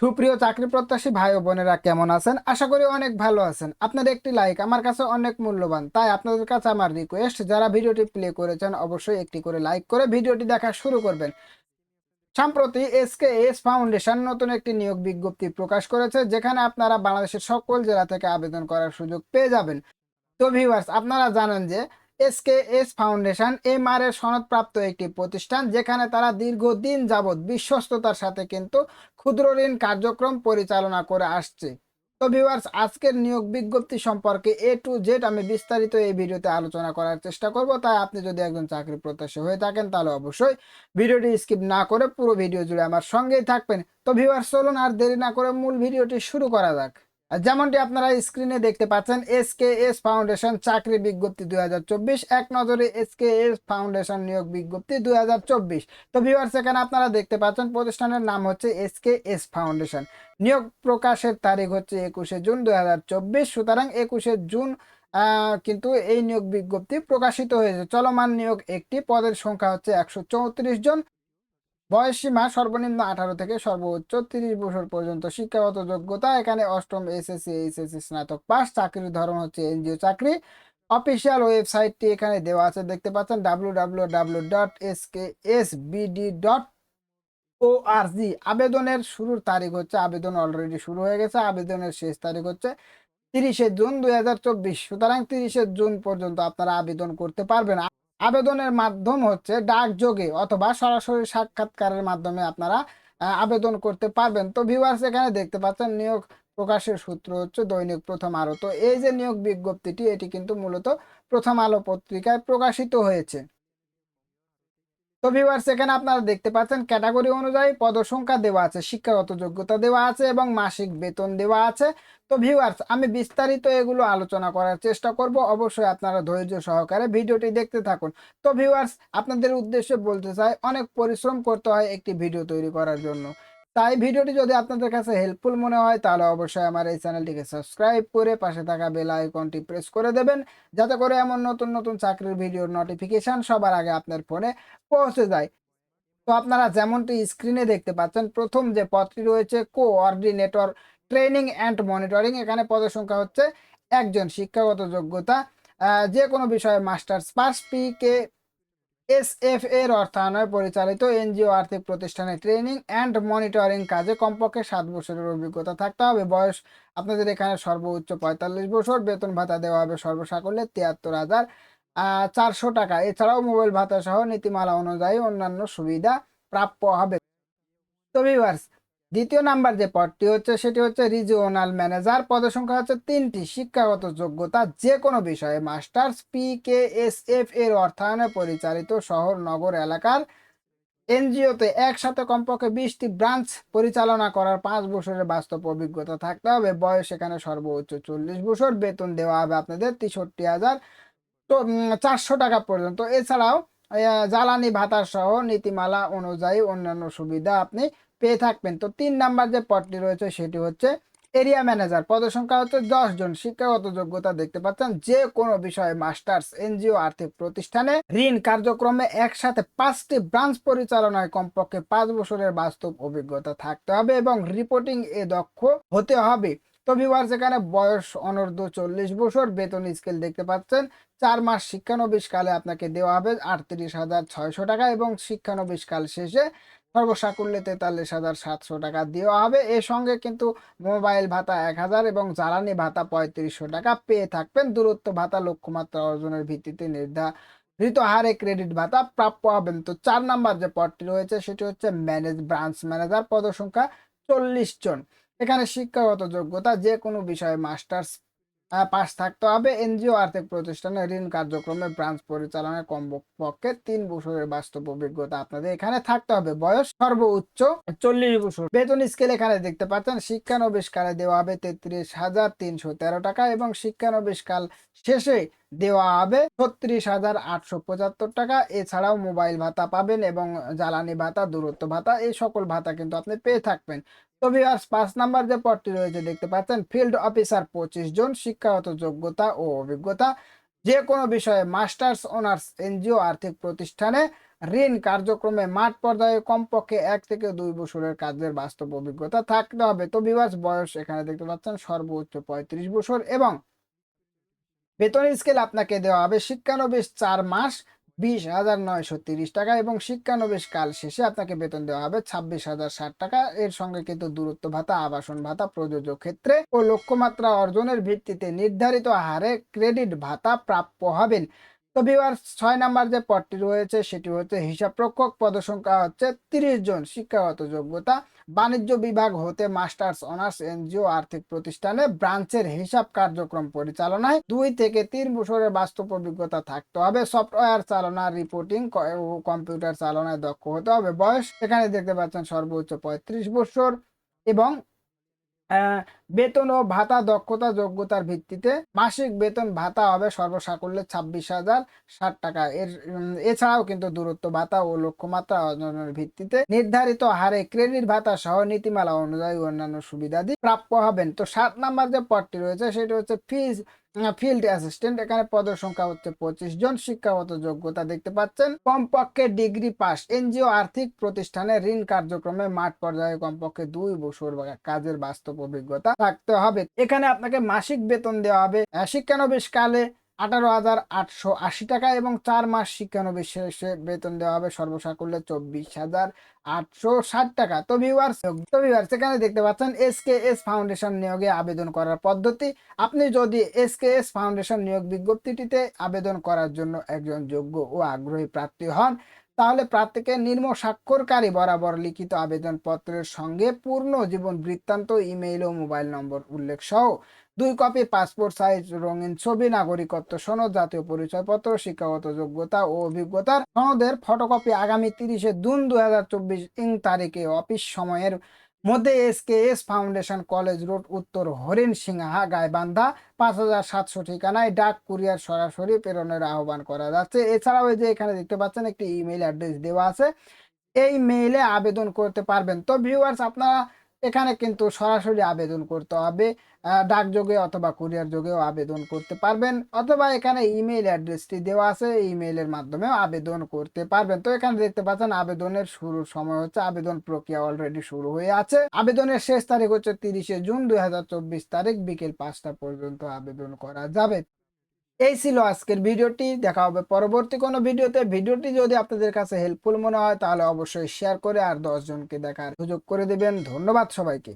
সুপ্রিয় চাকরি প্রত্যাশী ভাই বোনেরা, কেমন আছেন? আশা করি অনেক ভালো আছেন। আপনার একটি লাইক আমার কাছে অনেক মূল্যবান। তাই আপনাদের কাছে আমার রিকোয়েস্ট যারা ভিডিওটি প্লে করেছেন, অবশ্যই একটি করে লাইক করে ভিডিওটি দেখা শুরু করবেন। সম্প্রতি এসকে এস ফাউন্ডেশন নতুন একটি নিয়োগ বিজ্ঞপ্তি প্রকাশ করেছে, যেখানে আপনারা বাংলাদেশের সকল জেলা থেকে আবেদন করার সুযোগ পেয়ে যাবেন। তো ভিউয়ার্স আপনারা জানেন যে এসকে এস ফাউন্ডেশন এমআর এর সনদপ্রাপ্ত একটি প্রতিষ্ঠান যেখানে তারা দীর্ঘদিন যাবৎ বিশ্বস্ততার সাথে কিন্তু ক্ষুদ্র ঋণ কার্যক্রম পরিচালনা করে আসছে। তো ভিউয়ার্স আজকের নিয়োগ বিজ্ঞপ্তি সম্পর্কে এ টু জেড আমি বিস্তারিত এই ভিডিওতে আলোচনা করার চেষ্টা করব। তাই আপনি যদি একজন চাকরি প্রত্যাশী হয়ে থাকেন, তাহলে অবশ্যই ভিডিওটি স্কিপ না করে পুরো ভিডিও জুড়ে আমার সঙ্গেই থাকবেন। তো ভিউয়ার্স চলুন আর দেরি না করে মূল ভিডিওটি শুরু করা যাক। যেমনটি আপনারা স্ক্রিনে দেখতে পাচ্ছেন এস কে এস ফাউন্ডেশন চাকরি বিজ্ঞপ্তি দুই এক নজরে এস কে এস ফাউন্ডেশন নিয়োগ বিজ্ঞপ্তি দু হাজার চব্বিশ। তো ভিউয়ার্স এখানে আপনারা দেখতে পাচ্ছেন প্রতিষ্ঠানের নাম হচ্ছে এস কে এস ফাউন্ডেশন নিয়োগ প্রকাশের তারিখ হচ্ছে একুশে জুন দু হাজার চব্বিশ, সুতরাং একুশে জুন কিন্তু এই নিয়োগ বিজ্ঞপ্তি প্রকাশিত হয়েছে। চলমান নিয়োগ একটি, পদের সংখ্যা হচ্ছে একশো চৌত্রিশ জন। বয়স সীমা সর্বনিম্ন আঠারো থেকে সর্বোচ্চ তিরিশ বছর পর্যন্ত শিক্ষাগত যোগ্যতা। এখানে অষ্টম এসএসসি, এইচএসসি স্নাতক পাস, চাকরির ধরন হচ্ছে এনজিও চাকরি। অফিসিয়াল ওয়েবসাইটটি এখানে দেওয়া আছে, দেখতে পাচ্ছেন W W W dot S K S BD dot O R G. আবেদনের শুরুর তারিখ হচ্ছে, আবেদন অলরেডি শুরু হয়ে গেছে, আবেদনের শেষ তারিখ হচ্ছে তিরিশে জুন দুই হাজার চব্বিশ। সুতরাং তিরিশে জুন পর্যন্ত আপনারা আবেদন করতে পারবেন। আবেদনের মাধ্যম হচ্ছে ডাকযোগে অথবা সরাসরি সাক্ষাৎকারের মাধ্যমে আপনারা আবেদন করতে পারবেন। তো ভিউয়ার্স এখানে দেখতে পাচ্ছেন নিয়োগ প্রকাশের সূত্র হচ্ছে দৈনিক প্রথম আলো। তো এই যে নিয়োগ বিজ্ঞপ্তিটি, এটি কিন্তু মূলত প্রথম আলো পত্রিকায় প্রকাশিত হয়েছে। তো ভিউয়ার্স এখানে আপনারা দেখতে পাচ্ছেন ক্যাটাগরি অনুযায়ী পদসংখ্যা দেওয়া আছে, শিক্ষাগত যোগ্যতা দেওয়া আছে এবং মাসিক বেতন দেওয়া আছে। তো ভিউয়ার্স আমি বিস্তারিত এগুলো আলোচনা করার চেষ্টা করব, অবশ্যই আপনারা ধৈর্য সহকারে ভিডিওটি দেখতে থাকুন। তো ভিউয়ার্স আপনাদের উদ্দেশ্যে বলতে চাই, অনেক পরিশ্রম করতে হয় একটি ভিডিও তৈরি করার জন্য। তাই ভিডিওটি যদি আপনাদের কাছে হেল্পফুল মনে হয়, তাহলে অবশ্যই আমার এই চ্যানেলটিকে সাবস্ক্রাইব করে পাশে থাকা বেল আইকনটি প্রেস করে দেবেন, যাতে করে এমন নতুন নতুন চাকরির ভিডিওর নোটিফিকেশন সবার আগে আপনার ফোনে পৌঁছে যায়। তো আপনারা যেমনটি স্ক্রিনে দেখতে পাচ্ছেন, প্রথম যে পদটি রয়েছে কোঅর্ডিনেটর ট্রেনিং অ্যান্ড মনিটরিং এখানে পদের সংখ্যা হচ্ছে একজন শিক্ষাগত যোগ্যতা যে কোনো বিষয়ে masters pass P K S F এর অর্থায়নে পরিচালিত এনজিও আর্থিক প্রতিষ্ঠানে ট্রেনিং অ্যান্ড মনিটরিং কাজে কমপক্ষে সাত বছরের অভিজ্ঞতা থাকতে হবে। বয়স আপনাদের এখানে সর্বোচ্চ পঁয়তাল্লিশ বছর, বেতন ভাতা দেওয়া হবে সর্বসাকল্যে তিয়াত্তর হাজার চারশো টাকা। এছাড়াও মোবাইল ভাতা সহ নীতিমালা অনুযায়ী অন্যান্য সুবিধা প্রাপ্য হবে। তো ভিউয়ার্স দ্বিতীয় নাম্বার যে পদটি হচ্ছে, সেটি হচ্ছে রিজিওনাল ম্যানেজার পদের সংখ্যা হচ্ছে তিনটি। শিক্ষাগত যোগ্যতা যে কোনো বিষয়ে masters P K S F এর অর্থায়নে পরিচালিত শহর, নগর, এলাকার এনজিওতে একসাথে কমপক্ষে বিশটি ব্রাঞ্চ পরিচালনা করার পাঁচ বছরের বাস্তব অভিজ্ঞতা থাকতে হবে। বয়স এখানে সর্বোচ্চ চল্লিশ বছর। বেতন দেওয়া হবে আপনাদের তেষট্টি হাজার চারশো টাকা পর্যন্ত। এছাড়াও জ্বালানি ভাতা সহ নীতিমালা অনুযায়ী অন্যান্য সুবিধা আপনি পেয়ে থাকবেন। তো তিন নাম্বার যে পদটি রয়েছে সেটি হচ্ছে এরিয়া ম্যানেজার পদের সংখ্যা হচ্ছে দশ জন। শিক্ষাগত যোগ্যতা দেখতে পাচ্ছেন যে কোনো বিষয়ে মাস্টার্স এনজিও, আর্থিক প্রতিষ্ঠানে ঋণ কার্যক্রমে একসাথে পাঁচটি ব্রাঞ্চ পরিচালনায় কমপক্ষে পাঁচ বছরের বাস্তব অভিজ্ঞতা থাকতে হবে এবং রিপোর্টিং এ দক্ষ হতে হবে। তো ভিউয়ার্স এখানে বয়স অনূর্ধ্ব চল্লিশ বছর। বেতন স্কেল দেখতে পাচ্ছেন। চার মাস শিক্ষানবিশ কালে আপনাকে দেওয়া হবে আটত্রিশ হাজার ছয়শো টাকা এবং শিক্ষানবিশ কাল শেষে সর্বসাকুল্যে তেতাল্লিশ হাজার সাতশো টাকা দেওয়া হবে। এর সঙ্গে কিন্তু মোবাইল ভাতা এক হাজার এবং জ্বালানি ভাতা পঁয়ত্রিশশো টাকা পেয়ে থাকবেন। দূরত্ব ভাতা লক্ষ্যমাত্রা অর্জনের ভিত্তিতে নির্ধারিত হারে ক্রেডিট ভাতা প্রাপ্য হবেন। তো চার নাম্বার যে পদটি রয়েছে সেটি হচ্ছে ম্যানেজ ব্রাঞ্চ ম্যানেজার পদসংখ্যা চল্লিশ জন। এখানে শিক্ষাগত যোগ্যতা যে কোনো বিষয়ে মাস্টার্স পাস থাকতে হবে। এনজিও আর্থিক প্রতিষ্ঠানে ঋণ কার্যক্রমে ব্রাঞ্চ পরিচালনায় কমপক্ষে তিন বছরের বাস্তব অভিজ্ঞতা আপনাদের এখানে থাকতে হবে। বয়স সর্বোচ্চ চল্লিশ বছর। বেতন স্কেল এখানে দেখতে পাচ্ছেন। শিক্ষানবিশ কালে দেওয়া হবে তেত্রিশ হাজার তিনশো তেরো টাকা এবং শিক্ষানবিশ কাল শেষে দেওয়া হবে ছত্রিশ হাজার আটশো পঁচাত্তর টাকা। এছাড়াও মোবাইল ভাতা পাবেন এবং জ্বালানি ভাতা, দূরত্ব ভাতা, এই সকল ভাতা কিন্তু আপনি পেয়ে থাকবেন। যে পদটি রয়েছে, দেখতে পাচ্ছেন, ফিল্ড অফিসার পঁচিশ জন, শিক্ষাগত যোগ্যতা ও অভিজ্ঞতা যে কোনো বিষয়ে মাস্টার্স, অনার্স, এনজিও, আর্থিক প্রতিষ্ঠানে ঋণ কার্যক্রমে মাঠ পর্যায়ে কমপক্ষে এক থেকে দুই বছরের কাজের বাস্তব অভিজ্ঞতা থাকতে হবে। তো বিভাস বয়স এখানে দেখতে পাচ্ছেন, সর্বোচ্চ পঁয়ত্রিশ বছর এবং বেতন স্কেল আপনাকে দেওয়া হবে শিক্ষানবিশ চার মাস বিশ হাজার নয়শো তিরিশ টাকা এবং শিক্ষানবেশ কাল শেষে আপনাকে বেতন দেওয়া হবে ছাব্বিশ হাজার ষাট টাকা। এর সঙ্গে কিন্তু দূরত্ব ভাতা, আবাসন ভাতা, প্রযোজ্য ক্ষেত্রে ও লক্ষ্যমাত্রা অর্জনের ভিত্তিতে নির্ধারিত হারে ক্রেডিট ভাতা প্রাপ্য হবেন। তো বিবার ছয় নাম্বার যে পদটি রয়েছে, সেটি হচ্ছে হিসাব রক্ষক পদসংখ্যা হচ্ছে তিরিশ জন শিক্ষাগত যোগ্যতা। বাণিজ্য বিভাগ হতে মাস্টার্স, অনার্স, এনজিও, আর্থিক প্রতিষ্ঠানে ব্রাঞ্চের হিসাব কার্যক্রম পরিচালনায় দুই থেকে তিন বছরের বাস্তব অভিজ্ঞতা থাকতে হবে। সফটওয়্যার চালনা, রিপোর্টিং ও কম্পিউটার চালনায় দক্ষ হতে হবে। বয়স এখানে দেখতে পাচ্ছেন সর্বোচ্চ পঁয়ত্রিশ বছর এবং বেতন ও ভাতা দক্ষতা যোগ্যতার ভিত্তিতে মাসিক বেতন ভাতা হবে সর্বসাকুল্যে ছাব্বিশ হাজার ষাট টাকা। এর এছাড়াও কিন্তু দূরত্ব ভাতা ও লক্ষ্যমাত্রা অর্জনের ভিত্তিতে নির্ধারিত হারে ক্রেডিট ভাতা সহ নীতিমালা অনুযায়ী অন্যান্য সুবিধাদি প্রাপ্য হবেন। তো সাত নাম্বার যে পদটি রয়েছে, সেটি হচ্ছে ফিজ ফিল্ড অ্যাসিস্ট্যান্ট এখানে পদের সংখ্যা হচ্ছে পঁচিশ জন। শিক্ষাগত যোগ্যতা দেখতে পাচ্ছেন। কমপক্ষে ডিগ্রি পাস এনজিও আর্থিক প্রতিষ্ঠানে ঋণ কার্যক্রমে মাঠ পর্যায়ে কমপক্ষে দুই বছর কাজের বাস্তব অভিজ্ঞতা থাকতে হবে। এখানে আপনাকে মাসিক বেতন দেওয়া হবে। শিক্ষানবিশ কালে আঠারো হাজার আটশো আশি টাকা এবং চার মাস শিক্ষানবিশ বেতন দেওয়া হবে সর্বসাকুল্যে চব্বিশ হাজার আটশো ষাট টাকা। তো ভিউয়ার্স তো ভিউয়ার্স এখানে দেখতে পাচ্ছেন এস কে এস ফাউন্ডেশন নিয়োগে আবেদন করার পদ্ধতি। আপনি যদি এস কে এস ফাউন্ডেশন নিয়োগ বিজ্ঞপ্তিটিতে আবেদন করার জন্য একজন যোগ্য ও আগ্রহী প্রার্থী হন তাহলে প্রার্থীকে নির্ম স্বাক্ষরকারী বরাবর লিখিত আবেদনপত্রের সঙ্গে পূর্ণ জীবন বৃত্তান্ত, ইমেইল ও মোবাইল নম্বর উল্লেখ সহ দুই কপি পাসপোর্ট সাইজ, রঙিন ছবি, নাগরিকত্ব সনদ, জাতীয় পরিচয়পত্র, শিক্ষাগত যোগ্যতা ও অভিজ্ঞতার সনদের ফটোকপি আগামী তিরিশে জুন দু হাজার চব্বিশ ইং তারিখে অফিস সময়ের মধ্যে S K S foundation college road, উত্তর হরিণ সিংহা, গাইবান্ধা, পাঁচ হাজার সাতশো ঠিকানায় ডাক কুরিয়ার সরাসরি প্রেরণের আহ্বান করা যাচ্ছে। এছাড়াও যে এখানে দেখতে পাচ্ছেন, একটি ইমেইল অ্যাড্রেস দেওয়া আছে। এই মেইলে আবেদন করতে পারবেন। তো ভিউয়ার্স আপনারা এখানে কিন্তু সরাসরি আবেদন করতে হবে ডাকযোগে অথবা কুরিয়ার যোগেও আবেদন করতে পারবেন অথবা এখানে ইমেইল অ্যাড্রেসটি দেওয়া আছে ইমেইলের মাধ্যমেও আবেদন করতে পারবেন। তো এখানে দেখতে পাচ্ছেন আবেদনের শুরুর সময় হচ্ছে, আবেদন প্রক্রিয়া অলরেডি শুরু হয়ে আছে। আবেদনের শেষ তারিখ হচ্ছে তিরিশে জুন দুই হাজার চব্বিশ তারিখ, বিকেল পাঁচটা পর্যন্ত আবেদন করা যাবে। এই ছিল আজকের ভিডিওটি, দেখা হবে পরবর্তী কোনো ভিডিওতে। ভিডিওটি যদি আপনাদের কাছে হেল্পফুল মনে হয়, তাহলে অবশ্যই শেয়ার করে আর দশ জনকে দেখার সুযোগ করে দেবেন। ধন্যবাদ সবাইকে।